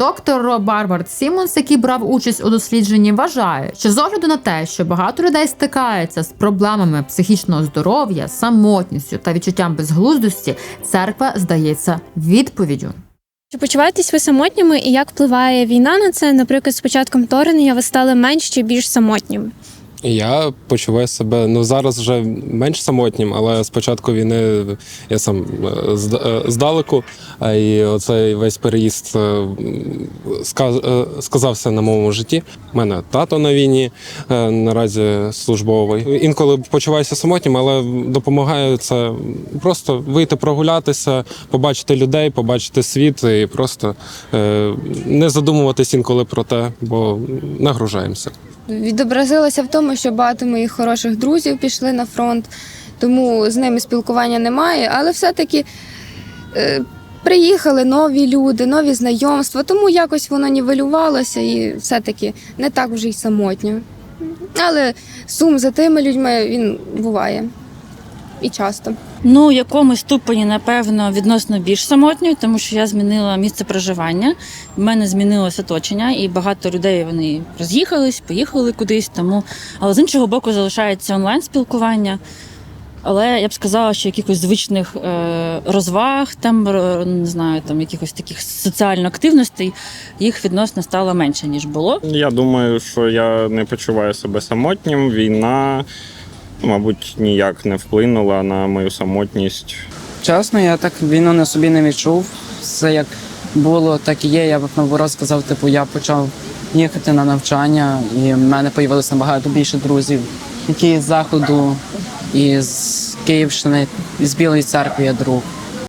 Доктор Барвард Сімонс, який брав участь у дослідженні, вважає, що з огляду на те, що багато людей стикаються з проблемами психічного здоров'я, самотністю та відчуттям безглуздості, церква здається відповіддю. Чи почуваєтесь ви самотніми і як впливає війна на це? Наприклад, з початком вторгнення ви стали менш чи більш самотніми? Я почуваю себе ну зараз вже менш самотнім, але з початку війни я сам е, е, здалеку. І оцей весь переїзд е, сказ- сказався на моєму житті. У мене тато на війні наразі службовий. Інколи почуваюся самотнім, але допомагає це просто вийти прогулятися, побачити людей, побачити світ і просто не задумуватись інколи про те, бо нагружаємося. Відобразилося в тому, що багато моїх хороших друзів пішли на фронт, тому з ними спілкування немає, але все-таки е, приїхали нові люди, нові знайомства, тому якось воно нівелювалося і все-таки не так вже й самотньо. Але сум за тими людьми він буває і часто. Ну, в якомусь ступені, напевно, відносно більш самотньою, тому що я змінила місце проживання. В мене змінилось оточення, і багато людей вони роз'їхались, поїхали кудись. Тому, але з іншого боку, залишається онлайн спілкування. Але я б сказала, що якихось звичних е, розваг, там не знаю, там якихось таких соціальних активностей, їх відносно стало менше ніж було. Я думаю, що я не почуваю себе самотнім. Війна, мабуть, ніяк не вплинула на мою самотність. Чесно, я так війну на собі не відчув. Все як було, так і є. Я б наоборот сказав, типу, я почав їхати на навчання, і в мене появилося набагато більше друзів, які з заходу, і з Київщини, і з Білої церкви я друг.